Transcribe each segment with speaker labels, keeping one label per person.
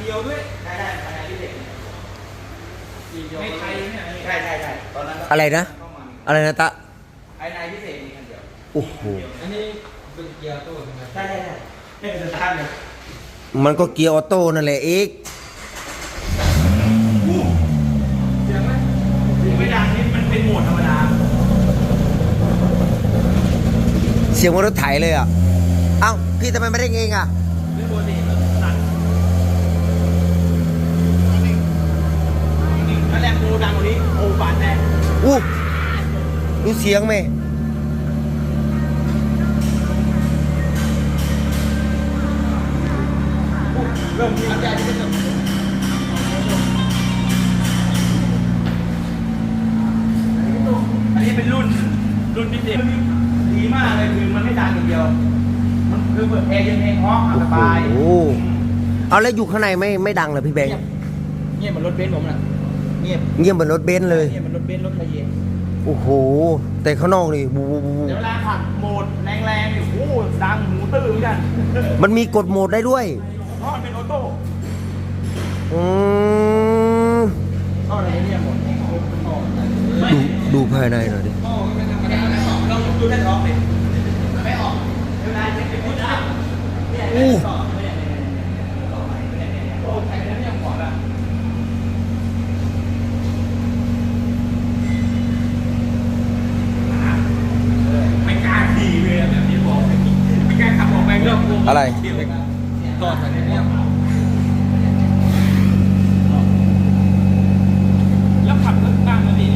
Speaker 1: เดียวด้วย
Speaker 2: ได้ได้ภายในพิเศษ
Speaker 1: ในไทยเนี่ย
Speaker 2: ใช่ใช่ใช่ตอนนั้น
Speaker 3: อะไรนะ
Speaker 2: เข้ามา
Speaker 3: อะไรนะตะ
Speaker 2: ภายในพิเศษมีคันเดียว
Speaker 3: โอ้โห
Speaker 1: อันนี้เป็นเกียร์ตัวใช่ไหม
Speaker 2: ใช่ใช่ใช่ไม่เป็นสตาร์ทเลย
Speaker 3: มันก็เกียร์ออโต้นั่นแหละเอก
Speaker 1: เสียงไหม
Speaker 2: เสียงไม่ดังนี่มันเป็นโหมดธรรมดา
Speaker 3: เสียงว่ารถไถเลยอะเอ้าพี่ทำไมไม่ได้เองอะ
Speaker 2: เรื่องปกติสั่นนั่น แหละโมดังกว่านี้โอ้บาดแน่
Speaker 3: อู้ดูเสียงไหม
Speaker 2: เริ่มมีอันใหญ่ที่จะอันนี้เป็นรุ่นรุ่นพิเศษดีมากเลยคือมันไม่ดังอย่างเดียว มันคือเปิดเพลงยังเพลงฮอกสบาย
Speaker 3: โอ้โหเอาแล้วอยู่ข้างในไม่ไม่ดังเหรอพี่แบงค์
Speaker 2: เงียบเหมือนรถเบนซ์ผมน่ะ เงียบ
Speaker 3: เงียบเหมือนรถเบนซ์เลย
Speaker 2: เงียบเหมือนรถเบนซ์รถไฟเย็น
Speaker 3: โอ้โห แต่ข้างนอกนี่บูบูบูบู
Speaker 2: เดี๋ยวเวลาขับโหมดแรงๆอยู่โอ้โหดังหูตื้อเหมือนกัน
Speaker 3: มันมีกดโหมดได้ด้วย
Speaker 2: เพราะมันเป็นออโต้
Speaker 3: อืม
Speaker 2: ก็อะไรเนี่ยหมด
Speaker 3: ดูดูภายในหน่อยดิ
Speaker 2: ลองดูได้ท้องดิไม่ออกเวลาจะเป็นพุทธะเนี่ย
Speaker 3: อู้
Speaker 2: โอ้ใครเป็นเนี่ยหมดอะ
Speaker 1: ไม่กล้าขี่เลยอะแบบที่บอกไม่กล้าขับออกไปก็กลัว
Speaker 3: อะไร
Speaker 1: เดี๋ยวต่อจากนี้เนี่ยแล้วขับรถบ้างนะพี่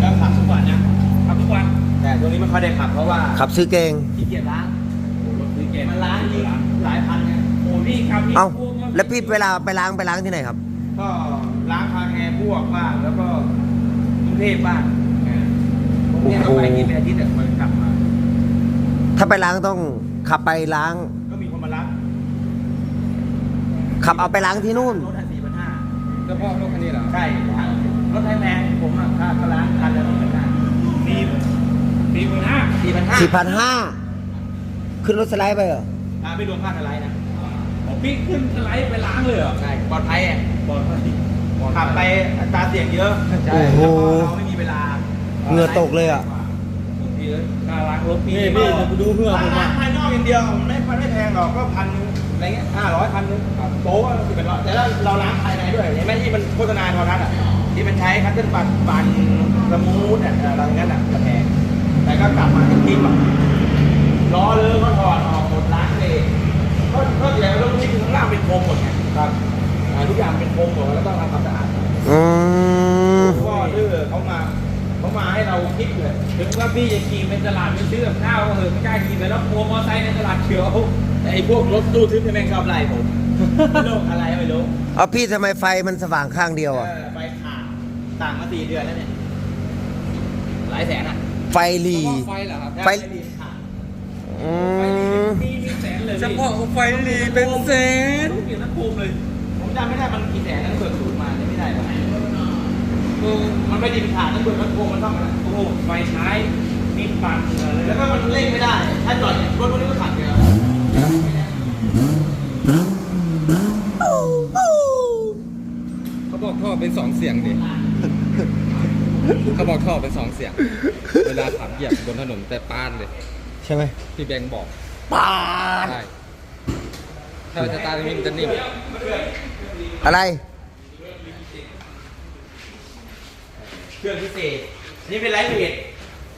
Speaker 2: แล้วขับทุกวันนะ
Speaker 1: ขับทุกวัน
Speaker 2: แต่ตัวนี้ไม่ค่อยได้ขับเพราะว่า
Speaker 3: ขับซื้อเกง
Speaker 2: ขี้เกียจล้าง
Speaker 1: รถซื้อเกม
Speaker 2: มันล้างยิงหลายพันไง
Speaker 1: โอ้พี่ครับพี่
Speaker 3: เอ้า
Speaker 1: กลัม
Speaker 3: แล้วพี่เวลาไปล้างไปล้างที่ไหนครับ
Speaker 2: ก็ล้างคาแคร์พวกบ้างแล้วก็กรุงเทพบ้างผมเนี่ยต้องไปกินเป็นอาทิตย์แต่มันกลับมา
Speaker 3: ถ้าไปล้างต้องขับไปล้าง
Speaker 2: ก็มีคนมารับ
Speaker 3: ขับเอาไปล้างที่นู่น
Speaker 2: รถอันสี่พันห้า
Speaker 1: เฉพาะรถคันนี้เหรอ
Speaker 2: ใช่รถแพงๆผมอะค่าก็ล้างคันละสี่พันห้า
Speaker 1: สี่สี่หมื่นห้า
Speaker 2: สี่พันห้า
Speaker 3: สี่พันห้าขึ้นรถสไลด์ไปเหรอ
Speaker 2: ไม่รวมค่าอะไรนะ
Speaker 1: อ๋อพี่ขึ้นสไลด์ไปล้างเลยเหรอ
Speaker 2: ใช่ปลอดภัยอะ
Speaker 1: บอลพอดี
Speaker 2: ขับไปอัตราเสี่ยงเยอะ
Speaker 3: โอ้โห
Speaker 2: แล้วก็เราไม่มีเวลา
Speaker 3: เหงื่อตกเลยอะ
Speaker 1: บางทีค่าล้างรถพี่
Speaker 2: นี่
Speaker 1: พี่
Speaker 2: พี่
Speaker 1: ดูเพื่อผม
Speaker 2: ร้า
Speaker 1: อะ
Speaker 2: นภายนอกอย่างเดียวไม่ไม่แพงหรอกก็พัน อะไรเงี้ยห้าร้อยพันนึงโป๊ะสิบเป็นร้อยแต่ถ้าเราล้างภายในด้วยเห็นไหมที่มันโฆษณาโทรทัศน์อะที่มันใช้คัตเติ้ลปัดปันสมูทเนี่ยอะไรเงี้ยน่ะมันแพงแต่ก็กลับมาที่แบบล้อเลิกก็ถอดออกหมดล้างเลยก็ก็เดี๋ยวรถนี่คือข้างล่างเป็นโครงหมดไงครับอ่าทุกอย่างเป็นโครงหมดแล้วก็ต้องทำความสะอาด
Speaker 3: อืม
Speaker 2: ก็ดื้อเขามา เขามาให้เราคิดเลย
Speaker 1: ถึงว่าพี่จะขี่ไปตลาดไปซื้อกับข้าวก็เหอะไม่กล้าขี่ไปแล้วกลัวมอไซค์ในตลาดเขียว
Speaker 2: แต่ไอ้พวกรถตู้ทึบที่แม่งชอบไล่ผมไม่รู้อะไรไม่รู้
Speaker 3: เอาพี่ทำไมไฟมันสว่างข้างเดียวอะ
Speaker 2: เออไปขาดต่างมาสี่เดือนแล้วเนี่ยหลายแสนอะ
Speaker 3: ไฟหลี
Speaker 1: ไฟเหรอครับ
Speaker 3: ไฟ
Speaker 2: ดีขาด
Speaker 3: อืม
Speaker 1: มีมีแสนเลย
Speaker 4: เฉพาะไฟลีเป็นแสน
Speaker 1: เกี่ยวกับภูมิเลย
Speaker 2: ผมจำไม่ได้มันกี่แสนนั่นเบิกศูนย์มาเนี่ยไม่ได้หรอกเออ มันไม่ดีเป็นขาดนั่นเบิกมันโกงมันต้องนะ
Speaker 1: โอ้โหไฟใช้มีดปั่นอะไร
Speaker 2: แล้วก็มันเร่งไม่ได้ ถ้าจอดเนี่ยรถพวกนี้ก็ขัดอยู่แล้ว
Speaker 4: เขาบอกท่อเป็นสองเสียงดิเขาบอกท่อเป็นสองเสียง เวลาขับเหยียบบนถนนแต่ปานเลย
Speaker 3: ใช่ไหม
Speaker 4: พี่แบงค์บอก
Speaker 3: ปาด
Speaker 4: ใช่ถ้าจะตาตรงนี้มันจะนิ่ม
Speaker 3: อะไร
Speaker 2: เครื่องพิเศษ อันนี่เป็นไลท์เวท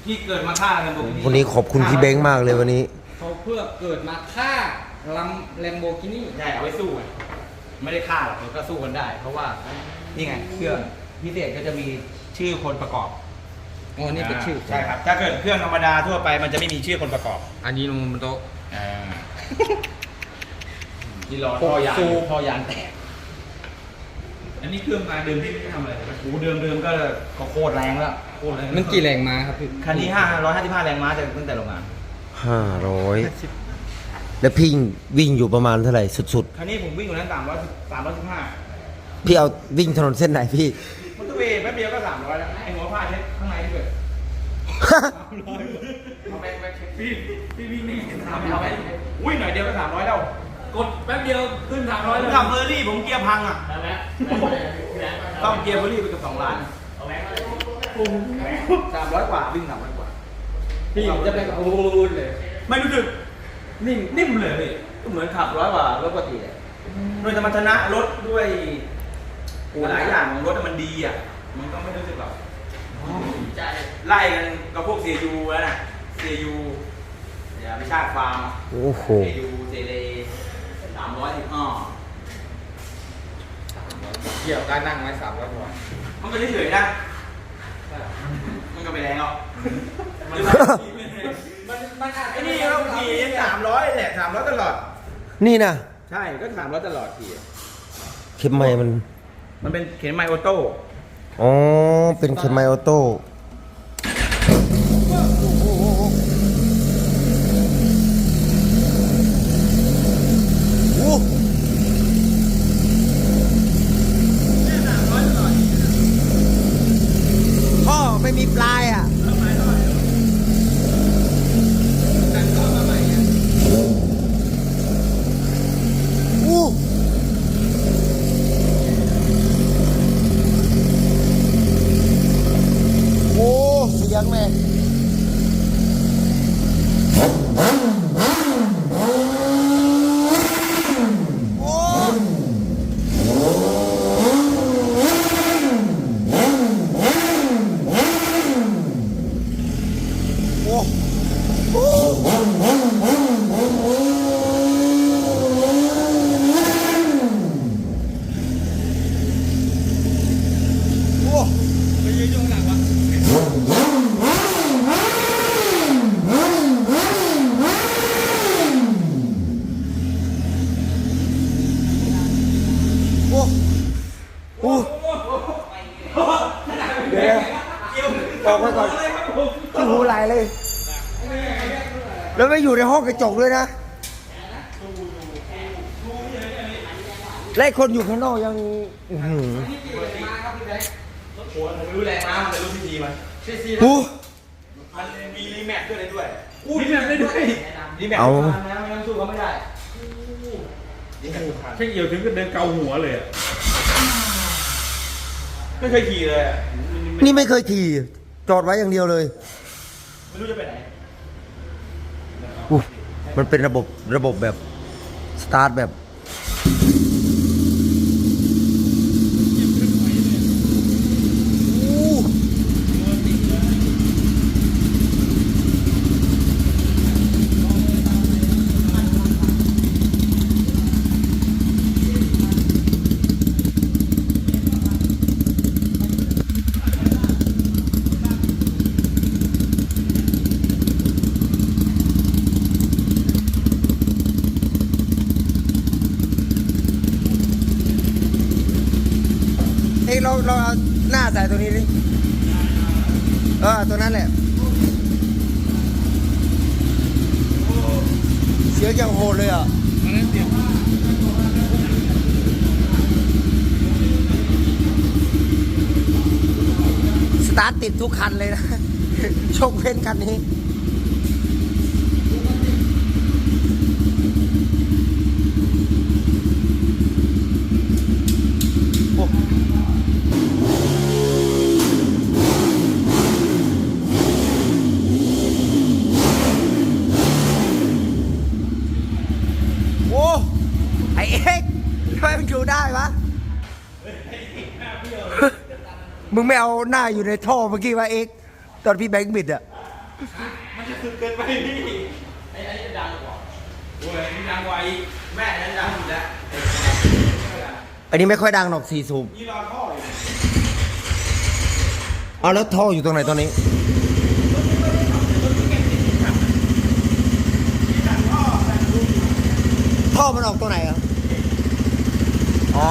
Speaker 2: ที่เกิดมาฆ่ากันบุก
Speaker 3: วันนี้ขอบคุณพี่เบ้งมากเลยวันนี้
Speaker 4: เขาเพื่อเกิดมาฆ่าลัมแลมโบกินี่
Speaker 2: ใช่เอาไว้สู้ไงไม่ได้ฆ่าหรอกมันก็สู้กันได้ เพราะว่านี่ไงเครื่องพิเศษก็จะมีชื่อคนประกอบ
Speaker 4: อ๋อนี่เป็นชื่อ
Speaker 2: ใช่ครับ ถ้าเกิดเครื่องธรรมดาทั่วไปมันจะไม่มีชื่อคนประกอบ
Speaker 4: อันนี้มันโตะ
Speaker 2: ที่รอท่อยาง
Speaker 4: สู้
Speaker 2: ท่อยางแตก
Speaker 1: อันนี้เครื่องมาเดิมที่ไม่ทำอะไรเลย
Speaker 2: โอ้โหเดิมเดิมๆก็ก็โคตรแรงแล้วโคตรแรง
Speaker 4: มันกี่แรงม้าครับพี่
Speaker 2: คันนี้ห้าร้อยห้าสิบห้าแรงม้าแต่ตั้งแต่โรงงาน
Speaker 3: ห้าร้อยแล้วพี่วิ่งอยู่ประมาณเท่าไหร่สุด
Speaker 2: คันนี้ผมวิ่งอยู่นั้นสามร้อยสามร้อยสิบห้า
Speaker 3: ๆ พี่เอาวิ่งถนนเส้นไหนพี่
Speaker 2: มอเตอร์เวย์แป๊บเดียวก็สามร้อยแล้วไอ้หัวผ้าเช็ดข้างในด้วยเอาไปไปเช็ค
Speaker 1: พี่พี่วิ่งไม่เห็น
Speaker 2: เอา
Speaker 1: ทำ
Speaker 2: ไป
Speaker 1: เอา
Speaker 2: เอา
Speaker 1: ไป
Speaker 2: ไปอุ้ยหน่อยเดียวก็สามร้อยแล้ว
Speaker 1: กดแป๊บเดียวขึ้นสาม
Speaker 2: ผ
Speaker 1: ร้อย
Speaker 2: ม
Speaker 1: เลย
Speaker 2: ขับเฟอร์รี่ผมเกียร์พังอะต้องเกียร์เฟอร์รี่ไปเกับสองล้านสามร้อยกว่าวิ่งสามร้อยกว่า
Speaker 1: พี่จะไปกับอูนเลย
Speaker 2: ไม่รู้สึกนิ่มนิ่มเลยพี่ก็เหมือนขับร้อยกว่ารถปกติอะด้วยสมรรถนะรถด้วยโอ้หลายอย่างของรถมันดีอะ มันก็ไม่รู้สึกหรอกไล่กันกับพวกเสียยูแล้วน่ะเสียยูเดี๋ยวไปชาติฟาร์ม
Speaker 3: โอ้โห
Speaker 2: เสียยูเซเลสาม ร้อยสิบห้า
Speaker 4: เกี่ยวการนั่งไว้สามร้อยกว่า
Speaker 2: มันก็เฉยๆนะ มันก็ไม่แรงหรอกมันมันไอ้นี่เราขี่สามร้อยแหละสามร้อยตลอด
Speaker 3: นี่นะ
Speaker 2: ใช่ก็สามร้อยตลอดขี่
Speaker 3: เข็มไม้มัน
Speaker 2: มันเป็นเข็นไมโอโต้
Speaker 3: อ๋อเป็นเข็มไม้ออโต้โอ้พ่อไม่มีปลายอะ อู้โอ้ เสียงแม่โอ้โอ้โอ้โอ้
Speaker 1: ไปยืนอยู่ข้างหลังวะ
Speaker 3: โอ้โอ้เดี๋ยวบอกไว้ก่อนที่หูไหลเลย แล้วไม่อยู่ในห้องกระจกด้วยนะและคนอยู่ข้างนอกยังอื้อหือ
Speaker 2: โหผมรู้แรงม้ามันแต่รู้พีจีมัน
Speaker 3: หู
Speaker 2: มันมีรีแมทด้วยเลยด้วย
Speaker 1: อู้นี่แบบได้ด้วย
Speaker 2: รีแมท
Speaker 3: เอา
Speaker 2: ทุกคันนะไม่งั้นสู้เขาไม่ได้รีแมททุกคัน
Speaker 1: แค่เอี่ยวถึงก็เดินเกาหัวเลยอะ
Speaker 2: ไม่เคยขี่เลยอะ
Speaker 3: นี่ไม่เคยขี่จอดไว้อย่างเดียวเลย
Speaker 2: ไม่รู้จะไปไหน
Speaker 3: อู้ มันเป็นระบบระบบแบบสตาร์ทแบบ อู้เอ้ยเราเราเอาหน้าใส่ตัวนี้ดิ เออ ตัว นั้นแหละ เสียงยังโหดเลยอะสตาร์ทติดทุกคันเลยนะ โชคเพ้นคันนี้ ไม่เอาหน้าอยู่ในท่อเมื่อกี้วะเอ็กตอนพี่แบงค์บิดอะ
Speaker 2: มันจะสึกเกินไปพี่ไอ้ไอ้นี่ดังกว่าโอ้ยนี่ดังกว่าอีกแม่นั้นดังอยู่แล้ว
Speaker 3: อันนี้ไม่ค่อยดังหรอกสี่สูบ
Speaker 2: นี่รอท่ออยู่
Speaker 3: เอาแล้วท่ออยู่ตรงไหนตอนนี้ท่อมันออกตรงไหนอะอ๋อ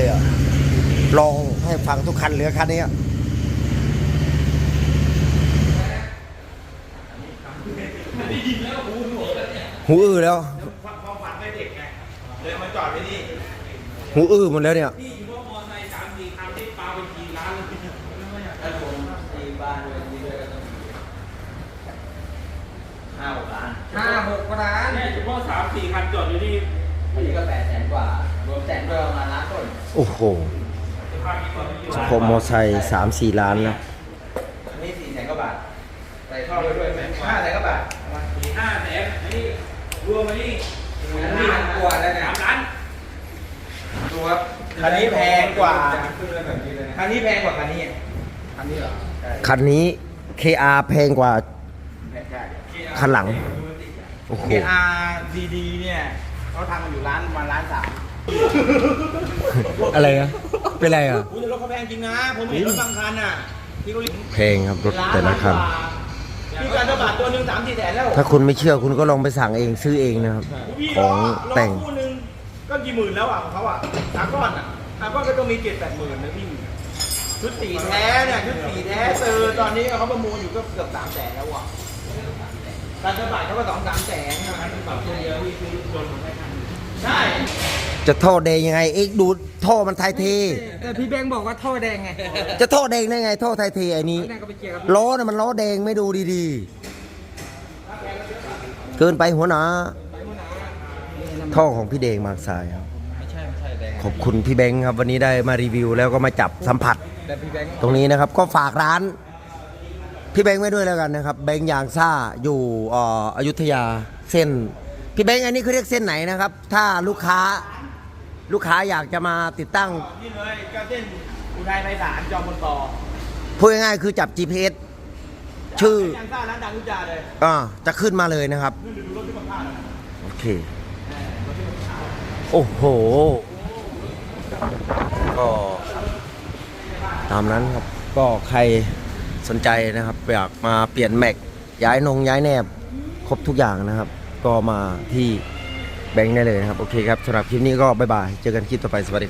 Speaker 2: เลย
Speaker 3: อะลองให้ฟังทุกคันเหลือคันนี้อะหูอื้อแล้ว
Speaker 2: ความฝันไม่เด็กไงเลยมาจอดไว้นี่
Speaker 3: หูอื้อหมดแล้วเนี่ย
Speaker 1: นี่อยู่ว่ามอไซค์สามสี่คันที่ปาไปกี่ล้านเลย
Speaker 2: แล้วผมตีบ้านด้วยนี่ด้วยก็ต้องห้าหกล้าน
Speaker 1: ห้าหกล้านเนี่ยเฉพาะสามสี่คันจอดอยู่นี่
Speaker 2: อันนี้ก็แปดแสนกว่า รวมแต่งด้วยประมาณล้านต้น
Speaker 3: โอ้โห
Speaker 1: สภาพนี้ก่อนที่อยู่
Speaker 3: เฉพาะมอไซค์สามสี่ล้านนะ
Speaker 2: อันนี้สี่แสนกว่าบาท ใส่ท่อไปด้วยห้าแสนกว่าบาท
Speaker 1: สี่ห้าแสนอันนี้รวมมานี่
Speaker 2: ล้านกว่าแล้วเนี่ย
Speaker 1: สามล้าน
Speaker 2: ดูครับคันนี้แพงกว่า คันนี้แพงกว่าคันนี้คันนี้เหรอใช่
Speaker 3: คันนี้ KR แพงกว่า
Speaker 2: ใช่
Speaker 3: คันหลัง โอ้โห
Speaker 2: เคอาร์ดีดีเนี่ยเขาทำกันอยู่ร้านประมาณร้านสาม
Speaker 3: อะไรอะเป็นไรอะ
Speaker 2: อุ้ยแต่รถเขาแพงจริงนะ ผมเห็นรถบางคันอะที่เขา
Speaker 3: แพงครับรถแต่ละคัน
Speaker 2: ที่การกระบาดตัวหนึ่งสามสี่แสนแล้ว
Speaker 3: ถ้าคุณไม่เชื่อคุณก็ลองไปสั่งเองซื้อเองนะครับ
Speaker 2: พี่
Speaker 3: ของ
Speaker 2: ล้
Speaker 3: แต่ง
Speaker 2: ล้อคู่หนึ่งก็กี่หมื่นแล้วอะของเขาอะสามก้อนอะสามก้อนก็ต้องมีเจ็ดแปดหมื่นนะพี่ชุดสีแท้เนี่ยชุดสีแท้เจอตอนนี้เขาประมูลอยู่ก็เกือบสามแสนแล้วอะการกระบาดเขาก็สองสามแสนนะการกระบาดตัวเดียวพี่คือโดนผมไม่ทันใช่
Speaker 3: จะท่อแดงยังไงเอ็กดูท่อมันไทยเท
Speaker 5: แต่พี่แบงค์บอกว่าท่อแดงไง
Speaker 3: จะท่อแดงได้ไงท่อไทยเทไอ้นี้
Speaker 5: นั่นก็ไปเกี่ยวกับ
Speaker 3: ล้อน่ะมันล้อแดงไม่ดูดีๆ เกินไปหัวหนาท่อของพี่เดงมากสายครับ
Speaker 5: ไม่ใช่ไม่ใช่แดง
Speaker 3: ขอบคุณพี่แบงค์ครับวันนี้ได้มารีวิวแล้วก็มาจับสัมผัส
Speaker 5: แต่พี่แบงค์
Speaker 3: ตรงนี้นะครับก็ฝากร้าน พี่แบงค์ไว้ด้วยแล้วกันนะครับ แบงค์ยางซ่าอยู่เอ่ออยุธยาเส้น พี่แบงค์อันนี้เขาเรียกเส้นไหนนะครับ ถ้าลูกค้า ลูกค้าอยากจะมาติดตั้ง
Speaker 2: นี่เลยก็เส้นอุทัยไพศาลจอมพลต่อ
Speaker 3: พูดง่ายๆคือจับ GPS ชื่อ
Speaker 2: ยังซ่าร้านดังทุกจาเลย
Speaker 3: อ่าจะขึ้นมาเลยนะครับ
Speaker 2: นี่ดูรถที่มาพาดนะ
Speaker 3: โอเคโอ้โหก็ตามนั้นครับก็ใครสนใจนะครับ อยากมาเปลี่ยนแม็กย้ายนงย้ายแนบ ครบทุกอย่างนะครับ ก็มาที่ แบงค์ได้เลยนะครับ โอเคครับสำหรับคลิปนี้ก็บ๊ายบาย เจอกันคลิปต่อไปสวัสดี